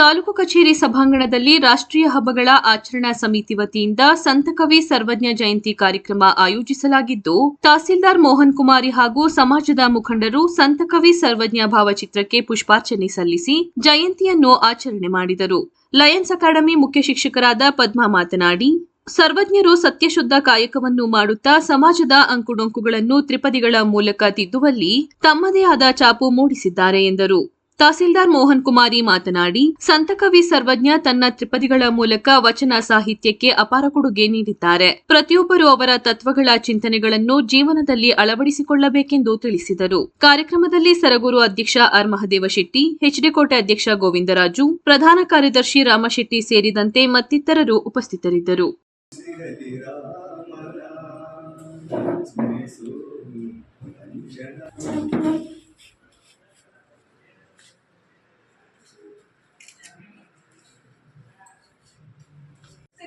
ತಾಲೂಕು ಕಚೇರಿ ಸಭಾಂಗಣದಲ್ಲಿ ರಾಷ್ಟ್ರೀಯ ಹಬ್ಬಗಳ ಆಚರಣಾ ಸಮಿತಿ ವತಿಯಿಂದ ಸಂತಕವಿ ಸರ್ವಜ್ಞ ಜಯಂತಿ ಕಾರ್ಯಕ್ರಮ ಆಯೋಜಿಸಲಾಗಿದ್ದು, ತಹಸೀಲ್ದಾರ್ ಮೋಹನ್ ಕುಮಾರಿ ಹಾಗೂ ಸಮಾಜದ ಮುಖಂಡರು ಸಂತಕವಿ ಸರ್ವಜ್ಞ ಭಾವಚಿತ್ರಕ್ಕೆ ಪುಷ್ಪಾರ್ಚನೆ ಸಲ್ಲಿಸಿ ಜಯಂತಿಯನ್ನು ಆಚರಣೆ ಮಾಡಿದರು. ಲಯನ್ಸ್ ಅಕಾಡೆಮಿ ಮುಖ್ಯ ಶಿಕ್ಷಕರಾದ ಪದ್ಮಾ ಮಾತನಾಡಿ, ಸರ್ವಜ್ಞರು ಸತ್ಯಶುದ್ಧ ಕಾಯಕವನ್ನು ಮಾಡುತ್ತಾ ಸಮಾಜದ ಅಂಕುಡೊಂಕುಗಳನ್ನು ತ್ರಿಪದಿಗಳ ಮೂಲಕ ತಿದ್ದುವಲ್ಲಿ ತಮ್ಮದೇ ಆದ ಚಾಪು ಮೂಡಿಸಿದ್ದಾರೆ ಎಂದರು. ತಹಸೀಲ್ದಾರ್ ಮೋಹನ್ ಕುಮಾರಿ ಮಾತನಾಡಿ ಸಂತಕವಿ ಸರ್ವಜ್ಞ ತನ್ನ ತ್ರಿಪದಿಗಳ ಮೂಲಕ ವಚನ ಸಾಹಿತ್ಯಕ್ಕೆ ಅಪಾರ ಕೊಡುಗೆ ನೀಡಿದ್ದಾರೆ. ಪ್ರತಿಯೊಬ್ಬರು ಅವರ ತತ್ವಗಳ ಚಿಂತನೆಗಳನ್ನು ಜೀವನದಲ್ಲಿ ಅಳವಡಿಸಿಕೊಳ್ಳಬೇಕೆಂದು ತಿಳಿಸಿದರು. ಕಾರ್ಯಕ್ರಮದಲ್ಲಿ ಸರಗೂರು ಅಧ್ಯಕ್ಷ ಆರ್ ಮಹದೇವ ಶೆಟ್ಟಿ, ಹೆಚ್ಡಿಕೋಟೆ ಅಧ್ಯಕ್ಷ ಗೋವಿಂದರಾಜು, ಪ್ರಧಾನ ಕಾರ್ಯದರ್ಶಿ ರಾಮಶೆಟ್ಟಿ ಸೇರಿದಂತೆ ಮತ್ತಿತರರು ಉಪಸ್ಥಿತರಿದ್ದರು.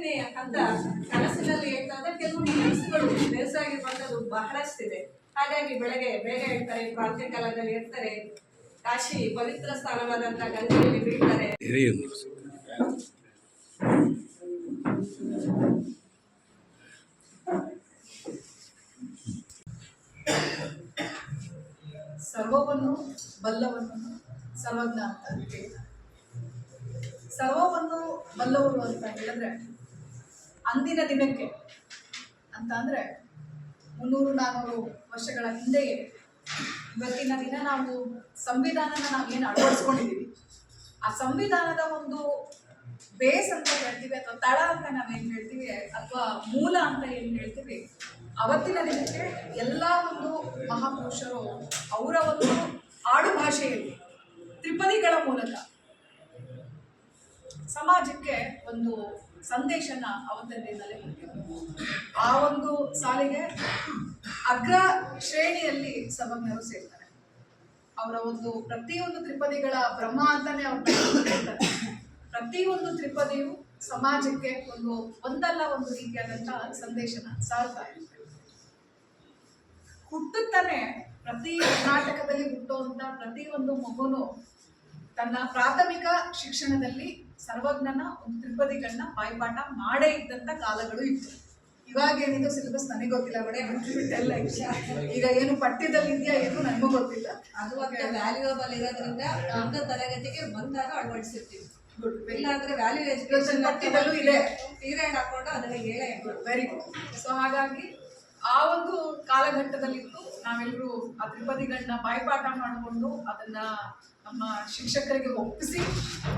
ಮಾಡ್ತೀನಿ ಅಂತ ಕನಸಿನಲ್ಲಿ ಹೇಳ್ತಾ ಕೆಲವು ಕೆಲವೊಂದು ಕನಸುಗಳು ನೆನಸಾಗಿರುವಂಥದ್ದು ಬಹಳಷ್ಟಿದೆ. ಹಾಗಾಗಿ ಬೆಳಗ್ಗೆ ಬೇಗ ಹೇಳ್ತಾರೆ ಪ್ರಾಂತ್ಯ ಕಾಲದಲ್ಲಿ ಇರ್ತಾರೆ ಕಾಶಿ ಪವಿತ್ರ ಸ್ಥಾನವಾದಂಥ ಗಂಗೆಯಲ್ಲಿ ಬೀಳ್ತಾರೆ. ಸರ್ವವನ್ನು ಬಲ್ಲವನ್ನು ಸರ್ವಜ್ಞ ಅಂತ ಹೇಳ್ತಾರೆ. ಸರ್ವವನ್ನು ಬಲ್ಲವರು ಅಂತ ಹೇಳಿದ್ರೆ ಅಂದಿನ ದಿನಕ್ಕೆ ಅಂತ ಅಂದರೆ ಮುನ್ನೂರು ನಾನ್ನೂರು ವರ್ಷಗಳ ಹಿಂದೆಯೇ ಇವತ್ತಿನ ದಿನ ನಾವು ಸಂವಿಧಾನನ ಏನು ಅಳವಡಿಸ್ಕೊಂಡಿದ್ದೀವಿ? ಆ ಸಂವಿಧಾನದ ಒಂದು ಬೇಸ್ ಅಂತ ಹೇಳ್ತೀವಿ ಅಥವಾ ತಳ ಅಂತ ನಾವೇನು ಹೇಳ್ತೀವಿ ಅಥವಾ ಮೂಲ ಅಂತ ಏನು ಹೇಳ್ತೀವಿ? ಅವತ್ತಿನ ದಿನಕ್ಕೆ ಎಲ್ಲ ಒಂದು ಮಹಾಪುರುಷರು ಅವರ ಒಂದು ಆಡು ಭಾಷೆಯಲ್ಲಿ ತ್ರಿಪದಿಗಳ ಮೂಲಕ ಸಮಾಜಕ್ಕೆ ಒಂದು ಸಂದೇಶನ ಅವತ್ತಿನ ದಿನದಲ್ಲಿ ಆ ಒಂದು ಸಾಲಿಗೆ ಅಗ್ರ ಶ್ರೇಣಿಯಲ್ಲಿ ಸಮಗ್ನರು ಸೇರ್ತಾರೆ. ಅವರ ಒಂದು ಪ್ರತಿಯೊಂದು ತ್ರಿಪದಿಗಳ ಬ್ರಹ್ಮ ಅಂತಾನೆ ಅವ್ರು ಪ್ರತಿಯೊಂದು ತ್ರಿಪದಿಯು ಸಮಾಜಕ್ಕೆ ಒಂದು ಒಂದಲ್ಲ ಒಂದು ರೀತಿಯಾದಂತಹ ಸಂದೇಶನ ಸಾರ್ತಾ ಇರುತ್ತೆ ಹುಟ್ಟುತ್ತಾನೆ ಪ್ರತಿ ಕರ್ನಾಟಕದಲ್ಲಿ ಹುಟ್ಟುವಂತ ಪ್ರತಿಯೊಂದು ಮಗುನು ತನ್ನ ಪ್ರಾಥಮಿಕ ಶಿಕ್ಷಣದಲ್ಲಿ ಸರ್ವಜ್ಞನ ಒಂದು ತ್ರಿಪದಿಗಳನ್ನ ಬಾಯ್ಪಾಠ ಮಾಡೇ ಇದ್ದಂತ ಕಾಲಗಳು ಇತ್ತು. ಇವಾಗ ಏನಿದೆ ಸಿಲೆಬಸ್ ನನಗೆ ಗೊತ್ತಿಲ್ಲ ಬಡೇ ವಿಷಯ ಈಗ ಏನು ಪಠ್ಯದಲ್ಲಿ ಇದೆಯಾ ಏನು ನನಗೂ ಗೊತ್ತಿಲ್ಲ. ಅದು ವ್ಯಾಲ್ಯೂಯಬಲ್ ಇರೋದ್ರಿಂದ ಅರ್ಧ ತರಗತಿಗೆ ಬಂದಾಗ ಅಳವಡಿಸಿರ್ತೀವಿ. ಇಲ್ಲ ಅಂದ್ರೆ ವ್ಯಾಲ್ಯೂ ಎಜುಕೇಶನ್ ಪಠ್ಯದಲ್ಲೂ ಇದೆ. ಪೀರಿಯಡ್ ಹಾಕೊಂಡು ಅದನ್ನ ಹೇಳೇ ವೆರಿ ಗುಡ್ ಸೊ ಹಾಗಾಗಿ ಆ ಒಂದು ಕಾಲಘಟ್ಟದಲ್ಲಿತ್ತು ನಾವೆಲ್ಲರೂ ಆ ತ್ರಿಪದಿಗಳನ್ನ ಬಾಯಿಪಾಠ ಮಾಡಿಕೊಂಡು ಅದನ್ನ ನಮ್ಮ ಶಿಕ್ಷಕರಿಗೆ ಒಪ್ಪಿಸಿ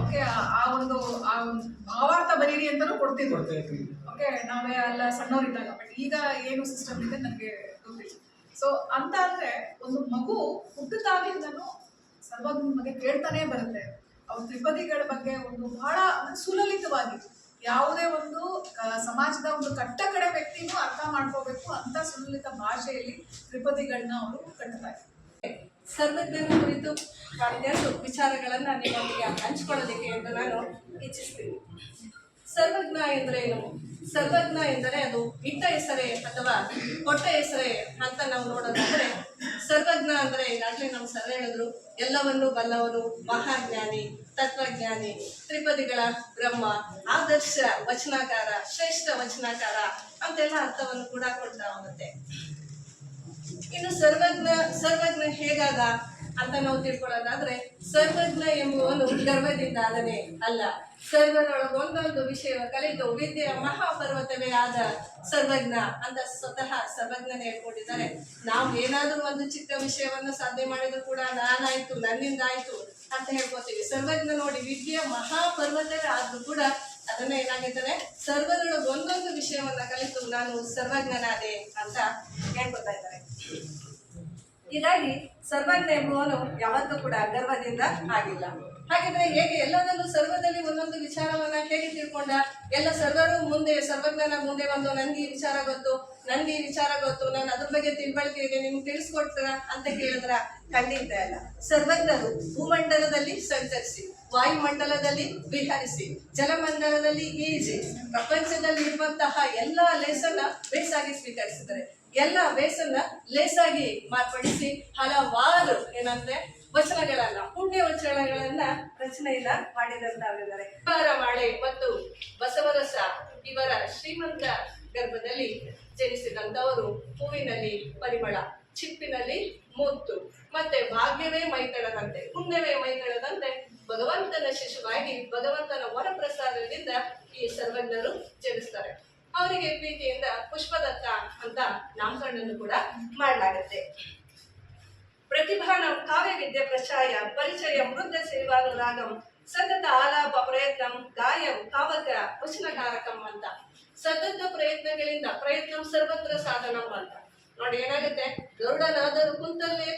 ಓಕೆ ಆ ಒಂದು ಆ ಒಂದು ಭಾವಾರ್ಥ ಬರೀರಿ ಅಂತಲೂ ಕೊಡ್ತೀವಿ ಓಕೆ ನಾವೇ ಎಲ್ಲ ಸಣ್ಣವರಿದ್ದಾಗ ಬಟ್ ಈಗ ಏನು ಸಿಸ್ಟಮ್ ಇದೆ ನನಗೆ ಗೊತ್ತಿಲ್ಲ. ಸೊ ಅಂತ ಅಂದ್ರೆ ಒಂದು ಮಗು ಹುಟ್ಟುತ್ತಾಗಿಂದನೂ ಸರ್ವಜ್ಞ ಬಗ್ಗೆ ಕೇಳ್ತಾನೆ ಬರುತ್ತೆ. ಅವ್ರ ತ್ರಿಪದಿಗಳ ಬಗ್ಗೆ ಒಂದು ಬಹಳ ಸುಲಲಿತವಾಗಿ ಯಾವುದೇ ಒಂದು ಸಮಾಜದ ಒಂದು ಕಟ್ಟ ಮಾಡ್ಕೋಬೇಕು ಅಂತ ಸುಲಲಿತ ಭಾಷೆಯಲ್ಲಿ ತ್ರಿಪದಿಗಳನ್ನ ಅವರು ಕಟ್ತಾರೆ ಸರ್ವಜ್ಞರ ಕುರಿತು ಒಂದೆರಡು ವಿಚಾರಗಳನ್ನ ನಿಮ್ಮೊಂದಿಗೆ ಹಂಚ್ಕೊಳ್ಳೋದಕ್ಕೆ ಎಂದು ನಾನು ಇಚ್ಛಿಸ್ತೀನಿ. ಸರ್ವಜ್ಞ ಎಂದರೇನು ಸರ್ವಜ್ಞ ಎಂದರೆ ಅದು ಇಟ್ಟ ಹೆಸರೇ ಅಥವಾ ಕೊಟ್ಟ ಹೆಸರೇ ಅಂತ ನಾವು ನೋಡೋದಾದ್ರೆ, ಸರ್ವಜ್ಞ ಅಂದ್ರೆ ಈಗಾಗಲೇ ನಮ್ಮ ಸರ್ ಹೇಳಿದ್ರು, ಎಲ್ಲವನ್ನೂ ಬಲ್ಲವನು ಮಹಾಜ್ಞಾನಿ, ತತ್ವಜ್ಞಾನಿ, ತ್ರಿಪದಿಗಳ ಬ್ರಹ್ಮ, ಆದರ್ಶ ವಚನಾಕಾರ, ಶ್ರೇಷ್ಠ ವಚನಾಕಾರ ಅಂತೆಲ್ಲ ಅರ್ಥವನ್ನು ಕೂಡ ಕೊಡ್ತಾ ಹೋಗುತ್ತೆ. ಇನ್ನು ಸರ್ವಜ್ಞ ಸರ್ವಜ್ಞ ಹೇಗಾದ? ಅಂತ ನಾವು ತಿಳ್ಕೊಳ್ಳೋದಾದ್ರೆ ಸರ್ವಜ್ಞ ಎಂಬುವನು ಗರ್ವದಿಂದ ಆದನೆ ಅಲ್ಲ. ಸರ್ವರೊಳಗೊಂದೊಂದು ವಿಷಯ ಕಲಿತು ವಿದ್ಯೆಯ ಮಹಾಪರ್ವತವೇ ಆದ ಸರ್ವಜ್ಞ ಅಂತ ಸ್ವತಃ ಸರ್ವಜ್ಞನೇ ಹೇಳ್ಕೊಂಡಿದ್ದಾರೆ. ನಾವು ಏನಾದರೂ ಒಂದು ಚಿಕ್ಕ ವಿಷಯವನ್ನು ಸಾಧನೆ ಮಾಡಿದ್ರು ಕೂಡ ನಾನಾಯ್ತು, ನನ್ನಿಂದ ಆಯ್ತು ಅಂತ ಹೇಳ್ಕೊತೀವಿ. ಸರ್ವಜ್ಞ ನೋಡಿ ವಿದ್ಯೆಯ ಮಹಾಪರ್ವತವೇ ಆದ್ರೂ ಕೂಡ ಅದನ್ನ ಏನಾಗಿದ್ದಾರೆ? ಸರ್ವರೊಳಗೆ ಒಂದೊಂದು ವಿಷಯವನ್ನ ಕಲಿತು ನಾನು ಸರ್ವಜ್ಞನಾದೆ ಅಂತ ಹೇಳ್ಕೊತಾ ಇದ್ದಾರೆ. ಹೀಗಾಗಿ ಸರ್ವಜ್ಞ ಎಂಬುವನು ಯಾವತ್ತೂ ಕೂಡ ಗರ್ವದಿಂದ ಆಗಿಲ್ಲ. ಹಾಗಿದ್ರೆ ಹೇಗೆ ಎಲ್ಲದಲ್ಲೂ ಸರ್ವದಲ್ಲಿ ಒಂದೊಂದು ವಿಚಾರವನ್ನ ಹೇಗೆ ತಿಳ್ಕೊಂಡ? ಎಲ್ಲ ಸರ್ವರು ಮುಂದೆ ಸರ್ವಜ್ಞನ ಮುಂದೆ ಬಂದು ನನ್ಗೆ ಈ ವಿಚಾರ ಗೊತ್ತು ನನ್ಗೆ ಈ ವಿಚಾರ ಗೊತ್ತು, ನಾನು ಅದ್ರ ಬಗ್ಗೆ ತಿಳ್ಬಳಿಕೆ ಇದೆ ನಿಮ್ಗೆ ತಿಳಿಸ್ಕೊಡ್ತೀರ ಅಂತ ಕೇಳಿದ್ರ ಖಂಡಿತ ಇಲ್ಲ. ಸರ್ವಜ್ಞರು ಭೂಮಂಡಲದಲ್ಲಿ ಸಂಚರಿಸಿ, ವಾಯುಮಂಡಲದಲ್ಲಿ ವಿಹರಿಸಿ, ಜಲಮಂಡಲದಲ್ಲಿ ಈಜಿ, ಪ್ರಪಂಚದಲ್ಲಿ ಇರುವಂತಹ ಎಲ್ಲಾ ಲೆಸನ್ನ ಬೇಸಾಗಿ ಸ್ವೀಕರಿಸಿದ್ದಾರೆ. ಎಲ್ಲ ಬೇಸನ್ನ ಲೇಸಾಗಿ ಮಾರ್ಪಡಿಸಿ ಹಲವಾರು ಏನಂದ್ರೆ ವಚನಗಳನ್ನ, ಪುಣ್ಯ ವಚನಗಳನ್ನ ರಚನೆಯನ್ನ ಮಾಡಿದಂತಾಗಿದ್ದಾರೆ ಮಾಳೆ ಮತ್ತು ಬಸವರಸ ಇವರ ಶ್ರೀಮಂತ ಗರ್ಭದಲ್ಲಿ ಜನಿಸಿದಂತವರು ಹೂವಿನಲ್ಲಿ ಪರಿಮಳ, ಚಿಪ್ಪಿನಲ್ಲಿ ಮುತ್ತು ಮತ್ತೆ ಭಾಗ್ಯವೇ ಮೈತಳದಂತೆ, ಪುಣ್ಯವೇ ಮೈತಳದಂತೆ ಭಗವಂತನ ಶಿಶುವಾಗಿ ಭಗವಂತನ ವರಪ್ರಸಾದದಿಂದ ಈ ಸರ್ವಜ್ಞರು ಜನಿಸ್ತಾರೆ. ಅವರಿಗೆ ಪ್ರೀತಿಯಿಂದ ಪುಷ್ಪದತ್ತ ಅಂತ ನಾಮಕರಣವನ್ನು ಕೂಡ ಮಾಡಲಾಗುತ್ತೆ. ಪ್ರತಿಭಾನ ಕಾವ್ಯ ವಿದ್ಯೆ ಪ್ರಚಾಯ ಪರಿಚಯ ಮೃದ ಸೇವಾನುರಾಗಂ ಸತತ ಆಲಾಪ ಪ್ರಯತ್ನಂ, ಗಾಯಂ ಕಾವಕ ವಚನಕಾರಕಂ ಅಂತ. ಸತತ ಪ್ರಯತ್ನಗಳಿಂದ ಪ್ರಯತ್ನ ಸರ್ವತ್ರ ಸಾಧನಂ ಅಂತ. ನೋಡಿ ಏನಾಗುತ್ತೆ? ಗರುಡನಾದರೂ ಕುಂತಲ್ಲೇ